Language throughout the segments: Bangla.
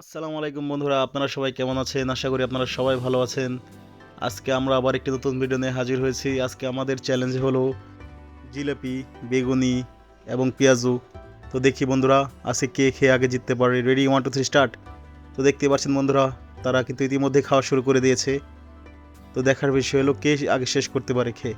আসসালামু আলাইকুম বন্ধুরা, আপনারা সবাই কেমন আছেন? আশা করি আপনারা সবাই ভালো আছেন। আজকে আমরা আবার একটি নতুন ভিডিও নিয়ে হাজির হয়েছি। আজকে আমাদের চ্যালেঞ্জ হলো জিলাপি, বেগুনি এবং পেঁয়াজু। তো দেখি বন্ধুরা, আজকে কে খেয়ে আগে জিততে পারে? Ready one two three start তো দেখতে পাচ্ছেন বন্ধুরা, তারা কিন্তু ইতিমধ্যে খাওয়া শুরু করে দিয়েছে। তো দেখার বিষয় হলো কে আগে শেষ করতে পারে খেয়ে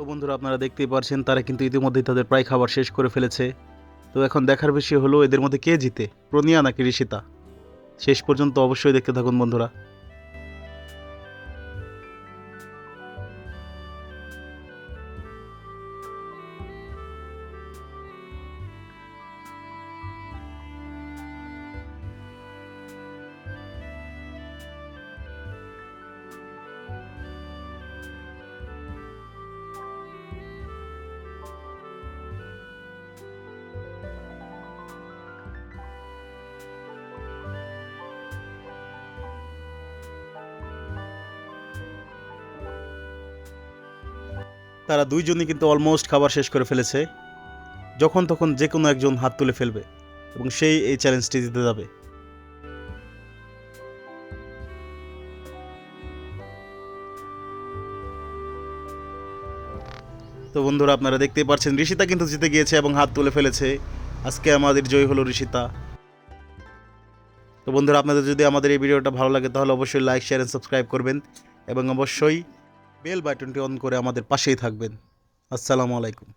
তো বন্ধুরা আপনারা দেখতেই পারছেন, তারা কিন্তু ইতিমধ্যেই তাদের প্রায় খাবার শেষ করে ফেলেছে। তো এখন দেখার বিষয় হলো, এদের মধ্যে কে জিতে? প্রনিয়া নাকি ঋষিতা? শেষ পর্যন্ত অবশ্যই দেখতে থাকুন বন্ধুরা। তারা দুইজনই কিন্তু অলমোস্ট খাবার শেষ করে ফেলেছে। যখন তখন যে কোনো একজন হাত তুলে ফেলবে এবং সেই এই চ্যালেঞ্জটি দিতে যাবে। তো বন্ধুরা, আপনারা দেখতেই পাচ্ছেন, ঋষিতা কিন্তু জিতে গিয়েছে এবং হাত তুলে ফেলেছে। আজকে আমাদের জয় হলো ঋষিতা। তো বন্ধুরা, আপনাদের যদি আমাদের এই ভিডিওটা ভালো লাগে, তাহলে অবশ্যই লাইক শেয়ার এন্ড সাবস্ক্রাইব করবেন এবং অবশ্যই বেল বাটনটি অন করে আমাদের পাশেই থাকবেন। আসসালামু আলাইকুম।